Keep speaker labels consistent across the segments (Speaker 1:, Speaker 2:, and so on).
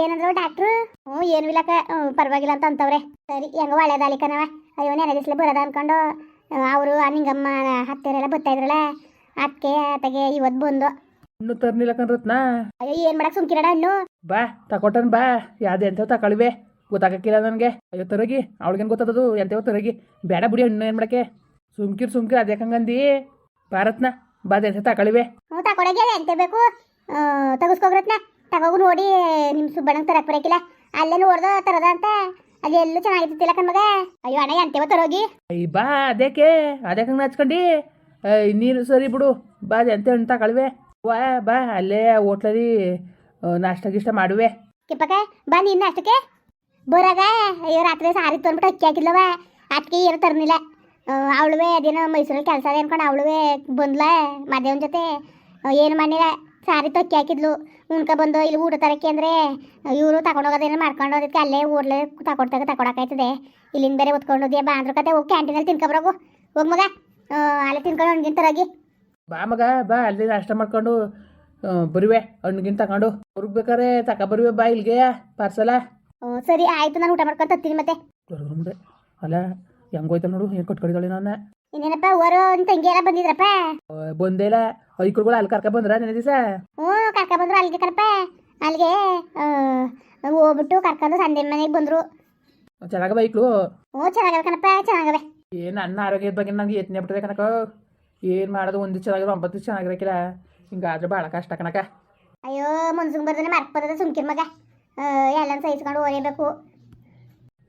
Speaker 1: ಏನಂದ್ರು ಡಾಕ್ಟ್ರು ಹ್ಞೂ ಏನು ಇಲ್ಲಕ ಪರವಾಗಿಲ್ಲ ಅಂತ ಅಂತವ್ರೆ. ಸರಿ ಹೆಂಗ ಒಳ್ಳೇದಾಲಿಕನವ ಅಯ್ಯೋ ನೆನೆ ದಿಸ್ಲೆ ಬರೋದ ಅನ್ಕೊಂಡು ಅವರು ನಿಂಗಮ್ಮ ಹತ್ತಿರೆಲ್ಲ ಬರ್ತಾ ಇದ್ರಲ್ಲ ಅದಕ್ಕೆ ಆತಗೆ ಇವತ್ತು ಬಂದು.
Speaker 2: ಇನ್ನು ತರ್ನಿಲ್ಲ ಕಣ್ರತ್ನ
Speaker 1: ಅಯ್ಯೋ ಏನು ಮಾಡಕ್ ಸುಮ್ಕಿರಡ ಹಣ್ಣು
Speaker 2: ಬಾ ತಕೊಟನ್ ಬಾ. ಯಾವ್ದು ಎಂತ ತಗೊಳ್ವೆ ಗೊತ್ತಾಗಕ್ಕಿಲ್ಲ ನನಗೆ. ಅಯ್ಯೋ ತರಗಿ. ಅವಳಿಗೇನು ಗೊತ್ತದದು ಎಂತವ ತರಗಿ. ಬೇಡ ಬಿಡಿ ಹಣ್ಣು ಏನು ಮಾಡಕ್ಕೆ. ಸುಮ್ಕಿರ್ ಸುಮ್ಕಿರ್ ಅದೇ ಹಂಗಂದಿ ಭಾರತ್ನ ಬಾ ಎಂತ ತಕೊಳಿವೆ.
Speaker 1: ಹ್ಞೂ ತಗೊಳಗೆ ಎಂತ ಬೇಕು? ತೆಗಿಸ್ಕೋಗ್ರತ್ನ ತಗೋಗು ನೋಡಿ ನಿಮ್ಮ ಸುಬ್ಬಣ್ಣ ತರಕ್ ಬರಕಿಲ್ಲ. ಅಲ್ಲೇ ನೋಡ್ದ ತರದ ಅಂತ? ಅಲ್ಲಿ ಎಲ್ಲೂ ಚೆನ್ನಾಗಿರ್ತಿಲ್ಲ ಕಣ್ಮಗ ಅಯ್ಯೋ ಅಣ್ಣ ಅಂತೇವ ತರೋಗಿ?
Speaker 2: ಅಯ್ಯ ಬಾ ಅದಕ್ಕೆ ಅದಕ್ಕೆ ಹಂಗೆ ಹಚ್ಕೊಂಡು ನೀರು ಸರಿ ಬಿಡು. ಬಾ ಅಂತ ಅಂತ ಕಳ್ವೆ ವಾ ಬಾ ಅಲ್ಲೇ ಹೋಟ್ಲಲ್ಲಿ ನಾಷ್ಟ ಗಿಷ್ಟ ಮಾಡುವೆ.
Speaker 1: ಕಿಪ್ಪಕ್ಕ ಬಾ ನಿನ್ನ ನಾಷ್ಟಕ್ಕೆ? ಬರಾಗ ಅಯ್ಯೋ ರಾತ್ರಿ ಸಾರಿ ತಂದ್ಬಿಟ್ಟು ಅಕ್ಕಿ ಹಾಕಿದ್ಲವ. ಅದಕ್ಕೆ ಏನು ತರ್ನಿಲ್ಲ. ಅವಳುವೆ ಅದೇನೋ ಮೈಸೂರಲ್ಲಿ ಕೆಲಸ ಅದೇ ಅನ್ಕೊಂಡು ಅವಳುವೆ ಬಂದ್ಲ ಮದೇವನ ಜೊತೆ. ಏನು ಮಾಡಿಲ್ಲ ಸಾರಿ ತೊಕ್ಕಿ ಹಾಕಿದ್ಲು. ಉಣ್ಕ ಬಂದು ಇಲ್ಲಿ ಊಟ ತರಕ್ಕೆ ಅಂದರೆ ಇವರು ತಗೊಂಡೋಗೋದೇನೋ ಮಾಡ್ಕೊಂಡು ಹೋದಕ್ಕೆ ಅಲ್ಲೇ ಊರ್ಲೆ ತಗೊಡ್ತಾಗ ತಗೊಳಕಾಯ್ತದೆ ಇಲ್ಲಿಂದ ಬೇರೆ ಹೊತ್ಕೊಂಡು ಹೋದ್ಯಾ ಬಾ ಅಂದ್ರ ಕತೆ. ಹೋಗಿ ಕ್ಯಾಂಟೀನಲ್ಲಿ ತಿನ್ಕೊಬರೋಗು ಹೋಗ ಮಗ. ಅಲ್ಲಿ ತಿನ್ಕೊಂಡು ಹಣ್ಗಿನ ತರಾಗಿ.
Speaker 2: ಬಾ ಮಗ ಬಾ. ಅಲ್ಲಿ ನಾಷ್ಟ ಮಾಡ್ಕೊಂಡು ಬರಿವೆ. ಹಣ್ಣಿಗಿನ್ ತಗೊಂಡು ಅವ್ರಿಗೆ ಬೇಕಾರೆ ತಕ ಬರುವೆ ಬಾ ಇಲ್ಲಿಗೆ ಪಾರ್ಸಲ
Speaker 1: ಸರಿ ಆಯ್ತು. ನಾನು ಊಟ ಮಾಡ್ಕೊಂಡು ತತ್ತೀನಿ ಮತ್ತೆ.
Speaker 2: ಅಲ್ಲ ಹೆಂಗೋಯ್ತ ನೋಡು. ಏನು ಕಟ್ಕೊಂಡಿದ್ದಾಳೆ ನನ್ನ
Speaker 1: ಇನ್ನೇನಪ್ಪ ಓರೋ ಅಂತ ತಂಗಿ ಎಲ್ಲ ಬಂದಿದ್ರಪ್ಪ
Speaker 2: ಬಂದೇ ಇಲ್ಲ. ಐಕ್ಳುಗಳು ಅಲ್ಲಿ ಕರ್ಕ ಬಂದ್ರ ನೆನೆ ದಿವಸ?
Speaker 1: ಹ್ಞೂ ಕರ್ಕ ಬಂದ್ರು ಅಲ್ಲಿಗೆ ಕಣಪ್ಪ ಅಲ್ಲಿಗೆ ಹೋಗ್ಬಿಟ್ಟು ಕರ್ಕೊಂಡು ಸಂಜೆ ಮನೆಗೆ ಬಂದ್ರು.
Speaker 2: ಚೆನ್ನಾಗ ಬೈಕ್ಳು
Speaker 1: ಹ್ಞೂ ಚೆನ್ನಾಗವೆ ಕಣಪ್ಪ ಚೆನ್ನಾಗವೆ.
Speaker 2: ಏನು ನನ್ನ ಆರೋಗ್ಯದ ಬಗ್ಗೆ ನಂಗೆ ಯತ್ನೆ ಬಿಟ್ಟದೆ ಕನಕ ಏನು ಮಾಡೋದು ಒಂದು ಚೆನ್ನಾಗಿರೋ ಒಂಬತ್ತು ಚೆನ್ನಾಗಿರಕ್ಕಿಲ್ಲ ಹಿಂಗಾದ್ರೆ ಭಾಳ ಕಷ್ಟ ಕಣಕ
Speaker 1: ಅಯ್ಯೋ ಮನ್ಸು ಬರ್ದಾನೆ ಮರ್ಕ್ ಬರ್ತದೆ ಸುಮ್ಕಿರ್ ಮಗ. ಎಲ್ಲ ಸಹಿಸ್ಕೊಂಡು ಓರಿಬೇಕು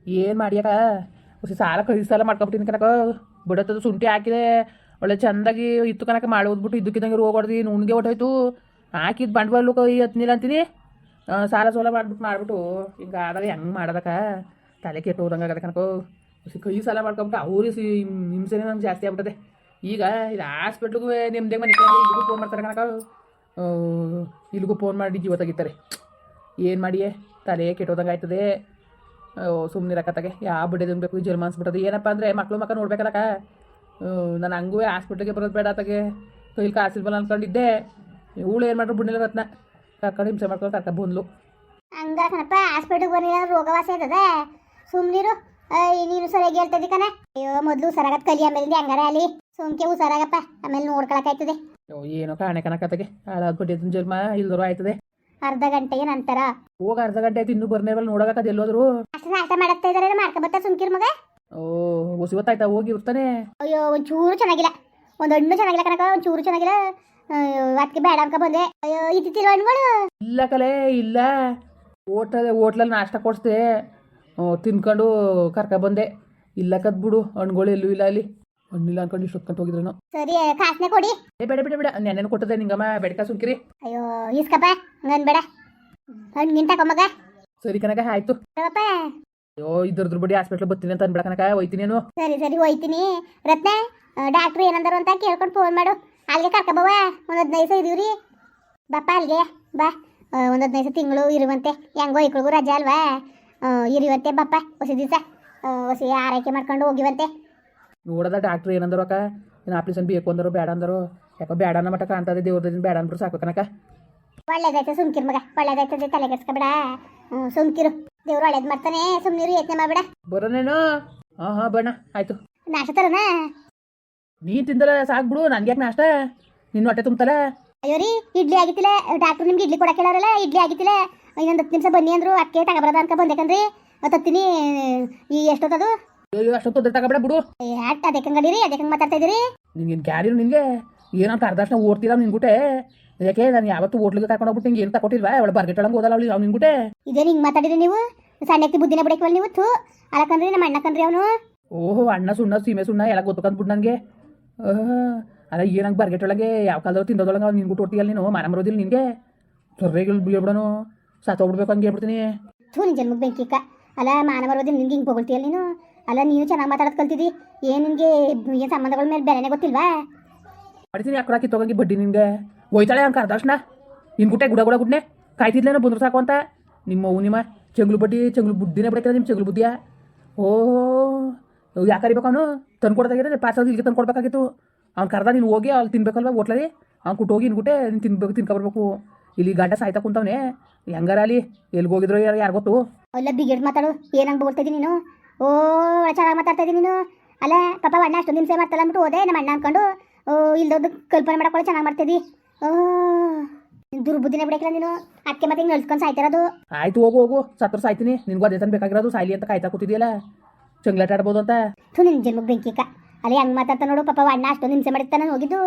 Speaker 2: ಏನು ಮಾಡ್ಯಾಕ ಸಾಲ ಕೈ ಸಾಲ ಮಾಡ್ಕೊಬಿಟ್ಟಿನಿ ಕನಕ ಬಿಡತ್ತದು. ಶುಂಠಿ ಹಾಕಿದೆ ಒಳ್ಳೆ ಚಂದಾಗಿ ಇತ್ತು ಕನಕ ಮಾಡಿ ಓದ್ಬಿಟ್ಟು ಇದ್ದಕ್ಕಿದ್ದಂಗೆ ರೋಗ ಹೊಡೆದು ನುಣ್ಗೆ ಹೊಟ್ಟೋಯ್ತು ಹಾಕಿದ ಬಂಡವಾಳ ಹತ್ತಿನಿಲ್ಲ ಅಂತೀನಿ. ಸಾಲ ಸೋಲ ಮಾಡ್ಬಿಟ್ಟು ಮಾಡ್ಬಿಟ್ಟು ಹಿಂಗೆ ಆದಾಗ ಹೆಂಗೆ ಮಾಡೋದಕ್ಕ? ತಲೆ ಕೆಟ್ಟು ಹೋದಂಗೆ ಆಗದ ಕನಕ ಕೈ ಸಾಲ ಮಾಡ್ಕೊಂಬಿಟ್ಟು ಅವ್ರಿಗೆ ಸಿ ಹಿಂಸೆನೇ ನಮ್ಗೆ ಜಾಸ್ತಿ ಆಗ್ಬಿಟ್ಟದೆ. ಈಗ ಇದು ಹಾಸ್ಪಿಟ್ಲಿಗೂ ನಿಮ್ದೇ ಮನೆ ಇಲ್ಲಿಗೂ ಫೋನ್ ಮಾಡ್ತಾರೆ ಕನಕ ಇಲ್ಲಿಗೂ ಫೋನ್ ಮಾಡಿ ಜೀವ ತೆಗಿತಾರೆ. ಏನು ಮಾಡಿಯೇ? ತಲೆ ಕೆಟ್ಟೋದಂಗೆ ಆಯ್ತದೆ. ಸುಮ್ಮನಿರಕತ್ತಾಗೆ ಯಾವ ಬಿಡೋದು ಬೇಕು ಜನ್ಮ ಅನ್ಸ್ಬಿಟ್ಟದು ಏನಪ್ಪ ಅಂದರೆ ಮಕ್ಕಳು ಮಕ್ಕ ನೋಡ್ಬೇಕಲ್ಲಕ್ಕ? ನಾನು ಹಂಗೂ ಹಾಸ್ಪಿಟ್ಲಿಗೆ ಬರೋದು ಬೇಡ ಆತಗೆ. ಕೈಲಿ ಕಾಸಿಲ್ವಲ್ಲ ಅನ್ಕೊಂಡಿದ್ದೆ. ಇವಳು ಏನು ಮಾಡ್ರು ಬಿಡ್ಲಿಲ್ಲ ರತ್ನ ಕರ್ಕೊಂಡು ಹಿಂಸೆ ಮಾಡ್ಕೊಂಡು ಕರ್ಕ ಬಂದ್ಲು.
Speaker 1: ಹಂಗ ಕಣಪ್ಪ ಹಾಸ್ಪಿಟ್ಲಿಗೆ ಬರಲಿಲ್ಲ ರೋಗವಾಸ ಆಯ್ತದ ಸುಮ್ನಿರು ನೀನು ಸರಿಯಾಗಿ ಹೇಳ್ತದಿ ಕಣ. ಅಯ್ಯೋ ಮೊದಲು ಸರಾಗತ್ ಕಲಿ ಆಮೇಲೆ ಹಂಗಾರ ಅಲ್ಲಿ? ಸುಮ್ಕೆ ಹುಷಾರಾಗಪ್ಪ ಆಮೇಲೆ ನೋಡ್ಕೊಳಕಾಯ್ತದೆ
Speaker 2: ಏನೋ ಕಾಣೆ ಕನಕತ್ತಾಗೆ ಹಾಳಾಗ್ಬಿಟ್ಟಿದ್ದು ಜನ್ಮ ಇಲ್ದರು ಆಯ್ತದೆ.
Speaker 1: ಅರ್ಧ ಗಂಟೆ ನಂತರ.
Speaker 2: ಹೋಗ ಅರ್ಧ ಗಂಟೆ ಆಯ್ತು ಇನ್ನೂ ನೋಡಕ ಅದ ಎಲ್ಲೋದ್ರು.
Speaker 1: ಅಷ್ಟು ನಾಷ್ಟ ಮಾಡತ್ತಾ ಇದಾರೆ ಮಾಡ್ಕೊಬತ್ತ ಸುಮ್ಕಿರ್ ಮಗ?
Speaker 2: ಓ ಹೊಸ ಗೊತ್ತಾಯ್ತಾ ಹೋಗಿ ಇರ್ತಾನೆ?
Speaker 1: ಅಯ್ಯೋ ಒಂಚೂರು ಚೆನ್ನಾಗಿಲ್ಲ. ಒಂದು ಹಣ್ಣು ಚೆನ್ನಾಗಿಲ್ಲ ಕಣಕ ಒಂಚೂರು ಚೆನ್ನಾಗಿಲ್ಲ. ಅದಕ್ಕೆ ಬೇಡ ಅನ್ಕ ಬಂದೆ. ಅಯ್ಯೋ ಇತ್ತಿರುವ ಹಣ್ಣುಗಳು?
Speaker 2: ಇಲ್ಲ ಕಲೆ ಇಲ್ಲ. ಹೋಟ್ಲಲ್ಲಿ ಹೋಟ್ಲಲ್ಲಿ ನಾಷ್ಟ ಕೊಡಿಸ್ದೆ. ತಿನ್ಕೊಂಡು ಕರ್ಕ ಬಂದೆ. ಇಲ್ಲ ಕದ್ ಬಿಡು ಹಣ್ಗಳು ಎಲ್ಲೂ ಇಲ್ಲ ಅಲ್ಲಿ. ಹಣ್ಣಿಲ್ಲ ಅನ್ಕೊಂಡು ಇಷ್ಟು ಕಂತ ಹೋಗಿದ್ರು
Speaker 1: ಸರಿ ಕಾಸ್ನೆ ಕೊಡಿ.
Speaker 2: ಏ ಬೇಡ ಬೇಡ ಬೇಡ. ನೆನ್ನೆನು ಕೊಟ್ಟದೆ ನಿಂಗಮ್ಮ ಬೆಡ್ಕ ಸುಂಕಿರಿ
Speaker 1: ಅಯ್ಯೋ ಇಸ್ಕಪ್ಪ ಹಂಗನ್ ಬೇಡ. ಹಣ್ಣಿನ ತಗೊಂಬಗ
Speaker 2: ಸರಿ ಕನಕ ಆಯ್ತು. ಅಯ್ಯೋ ಇದ್ರದ್ರ ಬಡಿ ಹಾಸ್ಪಿಟ್ಲ್ ಬರ್ತೀನಿ ಅಂತ ಅನ್ಬೇಡ ಕನಕ ಹೋಯ್ತೀನೇನು
Speaker 1: ಸರಿ ಸರಿ ಹೋಯ್ತೀನಿ. ರತ್ನ ಡಾಕ್ಟ್ರು ಏನಂದಾರು ಅಂತ ಕೇಳ್ಕೊಂಡು ಫೋನ್ ಮಾಡು. ಅಲ್ಲಿಗೆ ಕರ್ಕೊಬವ ಒಂದು ಹದಿನೈದು ಸಹ ಇದೀವ್ರಿ. ಬಪ್ಪ ಅಲ್ಲಿಗೆ ಬಾ. ಒಂದು ಹದಿನೈದು ತಿಂಗಳು ಇರುವಂತೆ. ಹೆಂಗೋ ಇಕ್ಳಿಗೂ ರಜಾ ಅಲ್ವಾ? ಇರಿವಂತೆ ಇರುವಂತೆ ಬಪ್ಪ ಹೊಸ ದಿವಸ. ಹೊಸ ಆರೈಕೆ ಮಾಡ್ಕೊಂಡು ಹೋಗಿವಂತೆ.
Speaker 2: ನೋಡದ ಡಾಕ್ಟ್ರ್ ಏನಂದರು ಅಕ್ಕ? ಏನು ಆಪ್ರೇಷನ್ ಬೇಕು ಅಂದರು ಬೇಡ ಅಂದರು. ಯಾಕೋ ಬೇಡ ಅನ್ನ ಮಟ್ಟ ಕಾಣ್ತದೆ ದೇವ್ರದಿಂದ ಬೇಡ ಅಂದ್ಬಿಟ್ಟು ಸಾಕು ಕನಕ
Speaker 1: ಒಳ್ಳೇದಾಯ್ತು ಸುಮ್ಕಿರ್ ಮಗ. ಒಳ್ಳೇದಾಯ್ತದೆ ತಲೆ ಕೆಡ್ಸ್ಕೊಬೇಡ. ಬಿಡ ಸುಮ್ಕಿರು. ದೇವ್ರು ಒಳ್ಳೇದು ಮಾಡ್ತಾನೆ ಸುಮ್ನಿರು ಯತ್ನೆ ಮಾಡ್ಬೇಡ.
Speaker 2: ಬರೋನೇನು? ಹಾ ಹಾ ಬಣ್ಣ ಆಯ್ತು.
Speaker 1: ನಾಷ್ಟ ತರನ?
Speaker 2: ನೀನು ತಿಂದಲ್ಲ ಸಾಕು ಬಿಡು ನನಗೆ ಯಾಕೆ ನಾಷ್ಟ? ನಿನ್ನ ಹೊಟ್ಟೆ ತುಂಬತಲ್ಲ?
Speaker 1: ಅಯ್ಯೋ ರೀ ಇಡ್ಲಿ ಆಗಿತ್ತಿಲ್ಲ. ಡಾಕ್ಟರ್ ನಿಮ್ಗೆ ಇಡ್ಲಿ ಕೊಡಕ್ಕೆ ಹೇಳಾರಲ್ಲ ಇಡ್ಲಿ ಆಗಿತ್ತಿಲ್ಲ. ಇನ್ನೊಂದು ಹತ್ತು ನಿಮಿಷ ಬನ್ನಿ ಅಂದ್ರು ಅದಕ್ಕೆ ತಗೊಬರದ ಅನ್ಕ ಬಂದೇಕಂದ್ರಿ ತತ್ತೀನಿ ಈ ಎಷ್ಟೊತ್ತದು?
Speaker 2: ಅಯ್ಯೋ ಅಷ್ಟೊತ್ತು ತೊಂದರೆ ತಗೋಬೇಡ ಬಿಡು.
Speaker 1: ಯಾಕೆ ಅದಕ್ಕೆ ಹಂಗಡಿರಿ ಅದಕ್ಕೆ ಹಂಗೆ ಮಾತಾಡ್ತಾ ಇದೀರಿ
Speaker 2: ನಿನ್ಗೇನು ಕ್ಯಾರಿರು ನಿನಗೆ ಏನಂತ ಅರ್ಧಷ್ಟು ಓಡ್ತೀರ ನಿನ್ಗುಟೆ ಯಾಕೆ ನಾನು ಯಾವತ್ತು ಹೋಟ್ಲಿಗೆ ಕರ್ಕೊಂಡು ಹೋಗ್ಬಿಟ್ಟು ನಿಂಗೆ ಏನು ತಗೊಟ್ಟಿಲ್ವಾ ಅವಳು ಬರ್ಗೆಟ್ಟೊಳಗೆ ಓದಲ್ಲ ಅವಳು ಅವ್ನು ನಿನ್ಗುಟೆ
Speaker 1: ಇದೇ ಹಿಂಗೆ ಮಾತಾಡಿದ್ರಿ ನೀವು? ಸಣ್ಣಕ್ಕೆ ಬುದ್ಧಿನ ಬಿಡಕ್ಕೆ ನೀವು ಥೂ. ಅಲಕಂದ್ರಿ ನಮ್ಮ ಅಣ್ಣಕಂದ್ರಿ ಅವನು.
Speaker 2: ಓಹೋ ಅಣ್ಣ ಸುಣ್ಣ ಸೀಮೆ ಸುಣ್ಣ ಎಲ್ಲ ಗೊತ್ತಕಂದ್ಬಿಟ್ಟು ನನಗೆ ಅಲ್ಲ ಏನಂಗೆ ಬರ್ಗೆಟ್ಟೊಳಗೆ ಯಾವ ಕಾಲದವ್ರು ತಿಂದೋದೊಳಗೆ ಅವ್ನು ನಿನ್ಗುಟ್ಟು ಹೊಟ್ಟಿಯಲ್ಲ ನೀನು? ಮನ ಮರೋದಿಲ್ಲ ನಿನಗೆ? ಸೊರ್ರೆಗಳು ಬೀಳ್ಬಿಡೋನು ಸತ್ತೋಗ್ಬಿಡ್ಬೇಕು ಹಂಗೆ ಹೇಳ್ಬಿಡ್ತೀನಿ.
Speaker 1: ಥೂ ನಿನ್ನ ಜನ್ಮಕ್ಕೆ ಬೆಂಕಿಕ್ಕ ಅಲ್ಲ ಮಾನ ಬರೋದಿಲ್ಲ ನಿನ್ಗೆ ಹಿಂಗೆ ಹೊಗಳ್ತೀಯಲ್ಲ ನೀನು? ಅಲ್ಲ ನೀನು ಚೆನ್ನಾಗಿ ಮಾತಾಡೋದು ಕಲ್ತಿದ್ದಿ. ಏನು ನಿನಗೆ ಏನು ಸಂಬಂಧಗಳ ಮೇಲೆ ಬೆಲೆನೇ ಗೊತ್ತಿಲ್ವಾ?
Speaker 2: ಮಾಡ್ತೀನಿ ಯಾಕೆ ಹಾಕಿ ತೊಗೊಂಡು ಬಡ್ಡಿ ನಿನಗೆ? ಹೋಯ್ತಾಳೆ ಅಂಕ ಕರ್ದರ್ಶನ ನಿನ್ ಗುಟ್ಟೆ ಗುಡ ಗುಡ ಗುಡ್ನೆ. ಕಾಯ್ತಿದ್ಲೇನೋ ಬಂದ್ರು ಸಾಕು ಅಂತ. ನಿಮ್ಮ ಅವು ನಿಮ್ಮ ಚಂಗ್ಳು ಬಡ್ಡಿ ಚಂಗ್ಳು ಬುದ್ಧಿನೇ ಬಡಕ ನಿಮ್ಮ ಚಂಗ್ಳು ಬುದ್ಧಿಯ? ಓ ಯಾಕೆ ಕರಿಬೇಕು ಅವನು? ತಂದು ಕೊಡ್ದಾಗಿದ್ರೆ ಪಾರ್ಸಲ್ ಇಲ್ಲಿಗೆ ತಂದು ಕೊಡ್ಬೇಕಾಗಿತ್ತು. ಅವ್ನು ಕರ್ದ ನೀನು ಹೋಗಿ ಅಲ್ಲಿ ತಿನ್ಬೇಕಲ್ವ ಓಟ್ಲಲ್ಲಿ ಅವ್ನು ಕುಟ್ಟು ಹೋಗಿ ನಿನ್ಗುಟ್ಟೆ ನೀನು ತಿನ್ಬೇಕು ತಿನ್ಕೊಬರ್ಬೇಕು. ಇಲ್ಲಿ ಗಡ್ಡ ಸಾಯ್ತಾ ಕುಂತವನೆ. ಹೆಂಗಾರ ಅಲ್ಲಿ? ಎಲ್ಲಿಗೆ ಹೋಗಿದ್ರು ಯಾರು ಯಾರು ಗೊತ್ತು?
Speaker 1: ಅಲ್ಲ ಬಿಗಿಡ್ ಮಾತಾಡು. ಏನಂಗ್ ಬೋಲ್ತಿದ್ದಿ ನೀನು? ಓ ಚೆನ್ನಾಗಿ ಮಾತಾಡ್ತಾ ಇದ್ದೀನಿ ನೀನು? ಅಲ್ಲ ಪಾಪ ಅಣ್ಣ ಅಷ್ಟೊಂದು ನಿಮ್ಸೆ ಮಾಡ್ತಲ್ಲ ಅಂದ್ಬಿಟ್ಟು ಹೋದೆ ನಮ್ಮ ಅಣ್ಣ ಅನ್ಕೊಂಡು. ಓ ಇಲ್ದೊಂದು ಕಲ್ಪನೆ ಮಾಡ್ಕೊಳ್ಳಿ ಚೆನ್ನಾಗಿ ಮಾಡ್ತಿದ್ದಿ ಓ ದುರ್ಬುದ್ಧಿನೇ ಬಿಡಕ್ಕಿಲ್ಲ ನೀನು. ಅಕ್ಕೆ ಮತ್ತೆ ಹಿಂಗೆ ನಡ್ಸ್ಕೊಂಡು ಸಾಯ್ತಿರೋದು.
Speaker 2: ಆಯ್ತು ಹೋಗು ಹೋಗು. ಸತ್ರ ಸಾಯ್ತೀನಿ. ನಿನ್ಗೂ ಅದೇ ತಾನು ಬೇಕಾಗಿರೋದು. ಸಾಯ್ಲಿ ಅಂತ ಕಾಯ್ತಾ ಕೂತಿದ್ಯಲ್ಲ. ಚಂಗ್ಲಾಟ ಆಡ್ಬೋದು ಅಂತ.
Speaker 1: ಥು ನಿನ್ನ ಜನ್ಮಕ್ಕೆ ಬೆಂಕಿಕ ಅಲ್ಲಿ ಹಂಗೆ ಮಾತಾಡ್ತಾ ನೋಡು ಪಾಪ ಅಣ್ಣ ಅಷ್ಟೊಂದು ಹಿಂಸೆ ಮಾಡಿರ್ತಾನೆ ಹೋಗಿದ್ದು.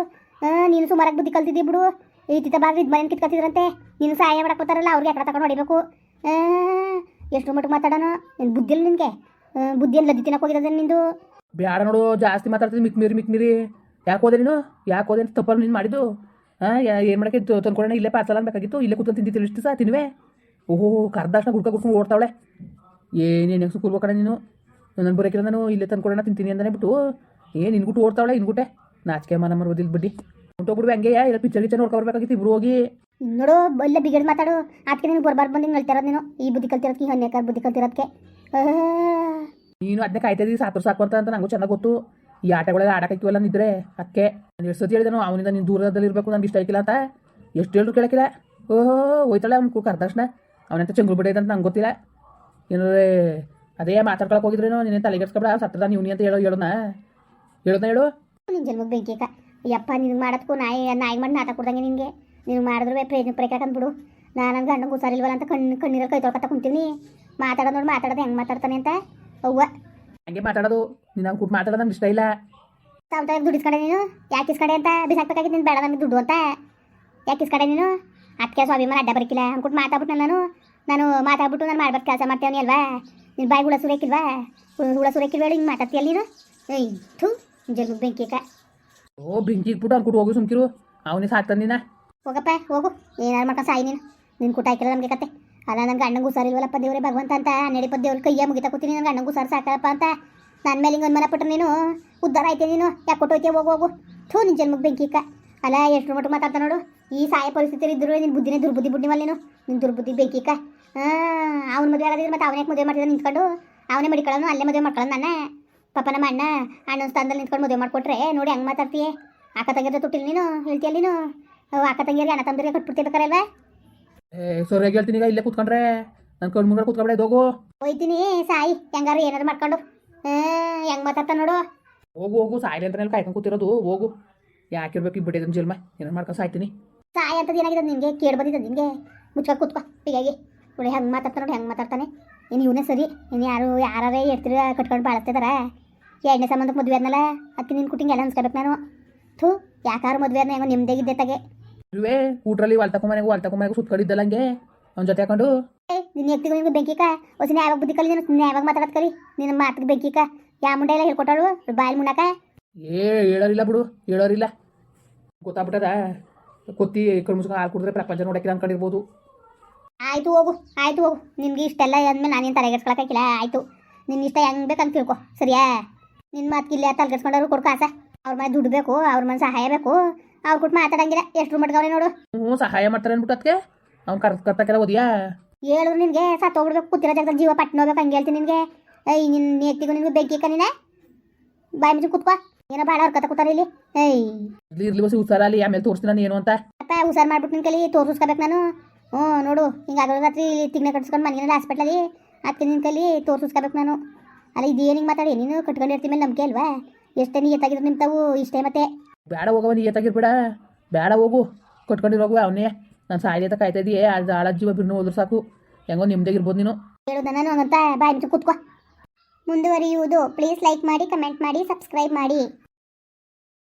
Speaker 1: ನೀನು ಸುಮಾರಾಗಿ ಬುದ್ಧಿ ಕಲ್ತಿದ್ದಿ ಬಿಡು. ಈ ತಿತ್ತ ಬಾಗಿ ಇದು ಮನೆ ಕಿತ್ಕೊತಿದ್ರಂತೆ. ನೀನು ಸಹಾಯ ಮಾಡಕ್ಕೆ ಹೋತಾರಲ್ಲ ಅವ್ರಿಗೆ ಯಾಕಡೆ ತಗೊಂಡು ಹೊಡಿಬೇಕು ಎಷ್ಟು ಮಟ್ಟಿಗೆ ಮಾತಾಡೋಣ? ನಿನ್ನ ಬುದ್ಧಿ ಇಲ್ಲ ನಿನಗೆ? ಬುದ್ಧಿಯನ್ನು ಲದ್ದಿ ತಿನ್ನಕ್ಕೆ ಹೋಗಿರೋದೇ ನಿಂದು?
Speaker 2: ಬೇಡ ನೋಡು, ಜಾಸ್ತಿ ಮಾತಾಡ್ತೀನಿ ಮಿಕ್ ಮೀರಿ ಮಿಕ್ ಮೀರಿ ಯಾಕೆ ಹೋದೆ ನೀನು? ಯಾಕೆ ಹೋದೆ ಅಂತ ತಪ್ಪಲ್ಲಿ ನೀನು ಮಾಡಿದ್ದು? ಹಾಂ ಏನು ಮಾಡೋಕ್ಕೆ ತಂದ್ಕೊಡೋಣ, ಇಲ್ಲೇ ಪಾರ್ಸಲ್ ಅನ್ಬೇಕಾಗಿತ್ತು ಇಲ್ಲೇ ಕೂತ್ಕೊಂಡು ತಿಂದಿತ್ತು ಇಷ್ಟು ತಿನ್ವೆ ಓಹೋ ಕರ್ದಾಕ್ಷಣ ಗುಡ್ಕ ಗುಡ್ಕೊಂಡು ಓಡ್ತಾವಳೆ. ಏನೇನು ಹೆಂಗೆ ಸುಕುರ್ಬೇಕು ಕಣ ನೀನು? ನನ್ನ ಬರೋಕಿಲ್ಲ ನಾನು, ಇಲ್ಲೇ ತಂದ್ಕೊಡೋಣ, ತಿಂತೀನಿ ಅಂತಾನೆ ಬಿಟ್ಟು. ಏನು ಇನ್ಗುಟ್ಟು ಓಡ್ತಾವಳೆ ಇನ್ಗುಟ್ಟೆ ನಾಚಿಕೆ ಮನ ಮರೋದಿಲ್ಲ ಬಿಡ್ಡಿ ಹೊಂಟೋಗ್ಬಿಡು ಹಂಗೆ ಇಲ್ಲ ಪಿಚ್ಚರ್ ಗಿಚ್ಚರ್ ನೋಡ್ಕೊಬರ್ಬೇಕಾಗಿತ್ತು ಇಬ್ರು ಹೋಗಿ.
Speaker 1: ನೋಡು ಎಲ್ಲ ಬಿಗಡ್ ಮಾತಾಡು. ಅದಕ್ಕೆ ನೀನು ಬರ್ಬಾರ್ದು ಬಂದು ಹೇಳ್ತಿರೋದು ನೀನು. ಈ ಬುದ್ಧಿ ಕಲ್ತಿರೋದಕ್ಕೆ ಈ ಹನ್ನೆಕಾರ್ ಬುದ್ಧಿ ಕಲ್ತಿರೋದಕ್ಕೆ
Speaker 2: ನೀನು ಅದನ್ನೇ ಕಾಯ್ತಾ ಇದ್ದೀವಿ ಸಾತ್ರ ಸಾಕು ಅಂತ ಅಂತ ನಂಗೂ ಚೆನ್ನಾಗಿ ಗೊತ್ತು. ಈ ಆಟಗಳೆಲ್ಲ ಆಡಕ್ಕಿವಲ್ಲ ನಿದ್ರೆ ಅಕ್ಕೆ. ನಾನು ಎಷ್ಟು ಸತಿ ಹೇಳಿದನು ಅವನಿಂದ ನೀನು ದೂರದಲ್ಲಿ ಇರಬೇಕು ನನಗೆ ಇಷ್ಟ ಆಯ್ಕಿಲ್ಲ ಅಂತ. ಎಷ್ಟು ಹೇಳಿದ್ರು ಕೇಳಕ್ಕಿಲ್ಲ. ಓಹೋ ಹೋಯ್ತಾಳೆ ಅವ್ನು ಕರ್ದಕ್ಷಣ ಅವನಂತ ಚಂಗ್ಳು ಬಿಡೈತೆ ಅಂತ ನಂಗೆ ಗೊತ್ತಿಲ್ಲ. ಏನಾದ್ರೆ ಅದೇ ಮಾತಾಡ್ಕೊಳಕ್ಕೆ ಹೋಗಿದ್ರೇನೋ ನೀನೇ ತಲೆಗೆಡ್ಸ್ಕೊಬೇಡ ಸತ್ರದ ನೀವು ಅಂತ ಹೇಳೋ ಹೇಳೋಣ ಹೇಳೋದನ್ನ ಹೇಳು.
Speaker 1: ನಿನ್ನ ಜನ್ಮಕ್ಕೆ ಬೆಂಕಿಕ ಯಪ್ಪ ನಿನಗೆ ಮಾಡೋದಕ್ಕೂ ನಾಯಿ ನಾಯಿ ಮಾಡಿ ನಾಟ ಕೊಡ್ದಂಗೆ ನಿನಗೆ. ನಿನಗೆ ಮಾಡಿದ್ರೆ ಪ್ರಯೋಜನ ಪ್ರಕಾರ ಬಿಡು. ನಾನು ನನ್ನ ಗಂಡಂಗೆ ಹುಷಾರಿಲ್ವಲ್ಲ ಅಂತ ಕಣ್ಣು ಕಣ್ಣೀರಲ್ಲಿ ಕೈ ತೊಳ್ಕೊತ ಕುಂತೀನಿ ಮಾತಾಡೋದು ನೋಡಿ ಮಾತಾಡೋದು ಹೆಂಗೆ ಮಾತಾಡ್ತಾನೆ ಅಂತ. ಅವ್ವ.
Speaker 2: ಹಂಗೆ ಮಾತಾಡೋದು. ನೀನು ಕೂಟ್ ಮಾತಾಡೋದು ನಮ್ಗೆ ಇಷ್ಟ ಇಲ್ಲ.
Speaker 1: ತಾವು ದುಡ್ಡು ಇಸ್ಕಡೆ ನೀನು? ಯಾಕೆ ಇಸ್ಕಡೆ ಅಂತ? ಬಿಸಾಕ್ಬೇಕಾಗಿತ್ತು ನೀನು ಬೇಡ ನಮಗೆ ದುಡ್ಡು ಅಂತ. ಯಾಕೆ ಇಸ್ಕಡೆ ನೀನು? ಅದಕ್ಕೆ ಸ್ವಾಭಿಮಾನ ಅಡ್ಡ ಬರಕಿಲ್ಲ. ಅಂದ್ಬಿಟ್ಟು ಮಾತಾಡ್ಬಿಟ್ಟು ನಾನು. ನಾನು ಮಾತಾಡ್ಬಿಟ್ಟು ನಾನು ಮಾಡ್ಬೇಕು ಕೆಲಸ ಮಾಡ್ತೇವನಿ ಅಲ್ವಾ? ನಿನ್ನ ಬಾಯಿ ಹುಳ ಸುರೇಕಿಲ್ವಾ ಹುಳ ಸುರೇಕಿಲ್ವೇಳಿ ಹಿಂಗೆ ಮಾತಾಡ್ತೀಯಲ್ಲ ನೀನು? ಏಯ್ ಥೂ ಜಲ್ಲು ಬೆಂಕಿಕ
Speaker 2: ಓ ಬೆಂಕಿ ಬಿಟ್ಟು ಅನ್ಕೊಟ್ಟು ಹೋಗಿ ಸುಮ್ಕಿರು. ಅವನೇ ಸಾಕ್ತಾನೆ ನೀನ.
Speaker 1: ಹೋಗಪ್ಪ, ಹೋಗು. ಏನಾರು ಮಾಡ್ಕೊಂಡು ಸಾಯಿ ನೀನು. ನಿನ್ನ ಕುಟ ಹಾಕಿಲ್ಲ ನಮಗೆ ಕತೆ. ಅಲ್ಲ ನನ್ನ ಗಂಡಂಗೆ ಹುಷಾರಿಲ್ವಲ್ಲಪ್ಪ ದೇವ್ರೆ, ಭಗವಂತ ಅಂತ. ನಡಿಪ ದೇವ್ರ ಕೈಯ ಮುಗಿತಾ ಕೂತೀನಿ ನನ್ನ ಗಂಡಂಗೆ ಗುಸಾರ ಸಾಕಪ್ಪ ಅಂತ. ನನ್ನ ಮೇಲೆ ಹಿಂಗೆ ಒಂದು ಮನೆ ಪಟ್ರೆ ನೀನು? ಉದ್ದಾರ ಐತೆ ನೀನು? ಯಾಕೆ ಕೊಟ್ಟೋಯ್ತೆ ಹೋಗು ಹೋಗು. ಥೂ ನಿನ್ನ ಜನ್ಮಕ್ಕೆ ಬೆಂಕಿಕ್ಕ ಅಲ್ಲ ಎಷ್ಟು ಮಟ್ಟ ಮಾತಾಡ್ತಾ ನೋಡು. ಈ ಸಾಯ ಪರಿಸ್ಥಿತಿ ಇದ್ರು ನಿನ್ನ ಬುದ್ಧಿನೇ ದುರ್ಬುದ್ಧಿ ಬುದ್ಧಿ ಮೇಲೆ ನೀನು. ನಿನ್ನ ದುರ್ಬುದ್ಧಿ ಬೆಂಕಿಕ್ಕ ಹಾಂ, ಅವ್ನ ಮದುವೆ ಆಗೋದಿದ್ರೆ ಮತ್ತೆ ಅವನೇ ಮದುವೆ ಮಾಡ್ತಿದ್ದ ನಿಂತ್ಕೊಂಡು. ಅವನೇ ಮಡಿಕೊಳ್ಳೋನು ಅಲ್ಲೇ ಮದುವೆ ಮಾಡ್ಕೊಳ್ಳೋನು ನನ್ನ ಪಾಪ ನಮ್ಮ ಅಣ್ಣ, ಅಣ್ಣನ ಸ್ಥಾನದಲ್ಲಿ ನಿಂತ್ಕೊಂಡು ಮದುವೆ ಮಾಡಿಕೊಟ್ರೆ ನೋಡಿ ಹಂಗೆ ಮಾತಾಡ್ತೀಯ. ಅಕ್ಕ ತಂಗಿದ್ರೆ ತುಟ್ಟಿಲ್ಲ ನೀನು? ಹೇಳ್ತೀಯ ನೀನು? ಅಕ್ಕ ತಂಗಿಯರಿಗೆ ಅಣ್ಣ ತಮ್ಮದಿರಿಗೆ ಕಟ್ಬಿಡ್ತಿರ್ಬೇಕಾರಲ್ವಾ
Speaker 2: ಏ ಸೊರ್ಯಾಗಿ ಹೇಳ್ತೀನಿ ಈಗ ಇಲ್ಲೇ ಕೂತ್ಕೊಂಡ್ರೆ. ನನ್ನ ಕಣ್ಣು ಮುಂದೆ ಕೂತ್ಕೊಬೇಡ ಹೋಗು.
Speaker 1: ಹೋಯ್ತೀನಿ ಸಾಯಿ ಹೆಂಗಾರು ಏನಾದ್ರು ಮಾಡ್ಕೊಂಡು. ಹೆಂಗ್ ಮಾತಾಡ್ತಾ ನೋಡು.
Speaker 2: ಹೋಗು ಹೋಗು ಸಾಯಿ ಅಂತ ಕಾಯ್ಕೊಂಡು ಕೂತಿರೋದು ಹೋಗು. ಯಾಕಿರ್ಬೇಕು ಈ ಬಿಟ್ಟಿದ್ದನ್ನು ಜಲ್ಮ ಏನಾರು ಮಾಡ್ಕೊಂಡು ಸಾಯ್ತೀನಿ.
Speaker 1: ಸಾಯಿ ಅಂತ ಏನಾಗಿದೆ ನಿನಗೆ ಕೇಳಿ ಬಂದಿದ್ದ ನಿನಗೆ ಮುಚ್ಕ ಕೂತ್ಕೊ ಹೀಗಾಗಿ ನೋಡಿ ಹೆಂಗೆ ಮಾತಾಡ್ತಾನೆ ನೋಡಿ ಹೆಂಗೆ ಮಾತಾಡ್ತಾನೆ. ಇನ್ನು ಇವನೇ ಸರಿ ಇನ್ನು ಯಾರು ಯಾರೇ ಇರ್ತೀರ ಕಟ್ಕೊಂಡು ಬಾಳಿಸ್ತಿದಾರ. ಎರಡನೇ ಸಂಬಂಧಕ್ಕೆ ಮದುವೆ ಆದ್ನಲ್ಲ ಅದಕ್ಕೆ ನಿನ್ನ ಕುಟಿಂಗ್ ಎಲ್ಲ ಅನ್ಸ್ಕೊಬೇಕು ನಾನು. ಥೂ ಯಾಕಾರು ಮದುವೆ ಅದನ್ನ ಹೆಂಗೋ ನಿಮ್ದೇಗಿದ್ದೆ ತಗೆ.
Speaker 2: ಇರುವೆ ಊಟ್ರಲ್ಲಿ ವಾಲ್ತಕೊಂಬನೆಗೂ ವಾಲ್ತಕೊಂಬನೆಗೂ ಸುತ್ಕೊಂಡಿದ್ದಲ್ಲ ಹಂಗೆ. ಅವ್ನ ಜೊತೆ ಹಾಕೊಂಡು
Speaker 1: ನಿನ್ನ ಎತ್ತಿಗೂ ನಿಮ್ಗೆ ಬೆಂಕಿಕ ಹೊಸ ಯಾವಾಗ ಬುದ್ಧಿ ಕಲಿ ನೀನು ಯಾವಾಗ ಮಾತಾಡೋದು ಕಲಿ? ನಿನ್ನ ಮಾತಿಗೆ ಬೆಂಕಿಕ ಯಾ ಮುಂಡೆ ಎಲ್ಲ ಹೇಳ್ಕೊಟ್ಟಾಳು ಬಾಯಲ್ಲಿ ಮುಣಕ
Speaker 2: ಏ ಹೇಳೋರಿಲ್ಲ ಬಿಡು ಹೇಳೋರಿಲ್ಲ. ಗೊತ್ತಾಗ್ಬಿಟ್ಟದ? ಕೊತ್ತಿ ಕಣ್ಮುಸ್ಕೊಂಡು ಹಾಲು ಕುಡಿದ್ರೆ ಪ್ರಪಂಚ ನೋಡಕ್ಕೆ ಅನ್ಕೊಂಡಿರ್ಬೋದು.
Speaker 1: ಆಯ್ತು ಹೋಗು ಆಯ್ತು ಹೋಗು. ನಿನ್ಗೆ ಇಷ್ಟೆಲ್ಲ ಅಂದ್ಮೇಲೆ ನಾನೇನು ತಲೆಗೆಡ್ಸ್ಕೊಳಕ್ಕಾಗಿಲ್ಲ ಆಯ್ತು. ನಿನ್ನ ಇಷ್ಟ ಹೆಂಗೆ ಬೇಕಂತ ತಿಳ್ಕೊ. ಸರಿಯಾ? ನಿನ್ನ ಮಾತಿಗೆ ಇಲ್ಲ ತಲೆಗೆಡ್ಸ್ಕೊಂಡವ್ರು ಕೊಡ್ಕೊ ಆಸ. ಅವ್ರ ಮನೆ ದುಡ್ಡು ಬೇಕು ಅವ್ರ ಮನೆ ಸಹಾಯ ಬೇಕು. ಅವ್ರು ಕುಟ್ ಮಾತಾಡಂಗಿಲ್ಲ. ಎಷ್ಟು ಮಟ್ಗವ್ರೆ ನೋಡು.
Speaker 2: ಹ್ಞೂ ಸಹಾಯ ಮಾಡ್ತಾರೆ ಅನ್ಬಿಟ್ಟು ಅದಕ್ಕೆ ಅವ್ನು ಕರ್ ಕರ್ತಕ್ಕೆಲ್ಲ ಓದಿಯಾ?
Speaker 1: ಹೇಳಿದ್ರು ನಿನಗೆ ಸತ್ತೋಗ್ಬಿಡ್ಬೇಕು ಕೂತಿರೋ ಜಾಗದಲ್ಲಿ ಜೀವ ಪಟ್ನ ಹೋಗ್ಬೇಕು ಹಂಗೆ ಹೇಳ್ತೀನಿ ನಿನಗೆ. ಏಯ್ ನಿನ್ನ ಎತ್ತಿಗೂ ನಿನಗೆ ಬೆಂಕಿ ಕನಿನ ಬಾಯಿ ಮುಚ್ಚಿ ಕೂತ್ಕೋ. ಏನೋ ಭಾಳ ಹರ್ಕತ ಕೂತಾರೆ ಇಲ್ಲಿ. ಏಯ್.
Speaker 2: ಇರ್ಲಿ ಇರ್ಲಿ ಬಸ್ ಹುಷಾರಲ್ಲಿ ಆಮೇಲೆ ತೋರಿಸ್ತೀನಿ ನಾನು ಏನು ಅಂತ.
Speaker 1: ಅಪ್ಪ ಹುಷಾರು ಮಾಡ್ಬಿಟ್ಟು ನಿನ್ನ ಕೈಲಿ ತೋರಿಸ್ಕೋಬೇಕು ನಾನು. ಹ್ಞೂ ನೋಡು. ಹಿಂಗೆ ಆಗೋ ರಾತ್ರಿ ತಿಂಗ್ಳ ಕಟ್ಸ್ಕೊಂಡು ಮನೆಯಲ್ಲಿ ಹಾಸ್ಪಿಟ್ಲಲ್ಲಿ ಅದಕ್ಕೆ ನಿನ್ನ ಕೈಲಿ ತೋರಿಸ್ಕೋಬೇಕು ನಾನು. ಅಲ್ಲ ಇದು ಹಿಂಗೆ ಮಾತಾಡಿ? ನೀನು ಕಟ್ಕೊಂಡಿರ್ತೀನಿ ಮೇಲೆ ನಂಬಿಕೆ ಅಲ್ವಾ? ಎಷ್ಟೇ ನೀ ಎತ್ತಾಗಿದ್ರು ನಿಮ್ತಾವು ಇಷ್ಟೇ ಮತ್ತೆ.
Speaker 2: ಬೇಡ ಹೋಗವ ನೀ ಎತ್ತಾಗಿರ್ಬೇಡ ಬೇಡ. ಹೋಗು ಕಟ್ಕೊಂಡಿರೋಗು ಅವನೇ. ನಾನು ಸಾಯಿ ಅಂತ ಕಾಯ್ತಾ ಇದೀಯ ಅದು ಆಳ ಜೀವ ಬಿರ್ನು ಹೋದ್ರು ಸಾಕು. ಹೆಂಗೋ ನಿಮ್ದಾಗಿರ್ಬೋದು ನೀನು.
Speaker 1: ಹೇಳೋದ ನಾನು ಅಂತ ಬಾಯಿ ಕೂತ್ಕೋ. ಮುಂದುವರಿಯುವುದು. ಪ್ಲೀಸ್ ಲೈಕ್ ಮಾಡಿ ಕಮೆಂಟ್ ಮಾಡಿ ಸಬ್ಸ್ಕ್ರೈಬ್ ಮಾಡಿ.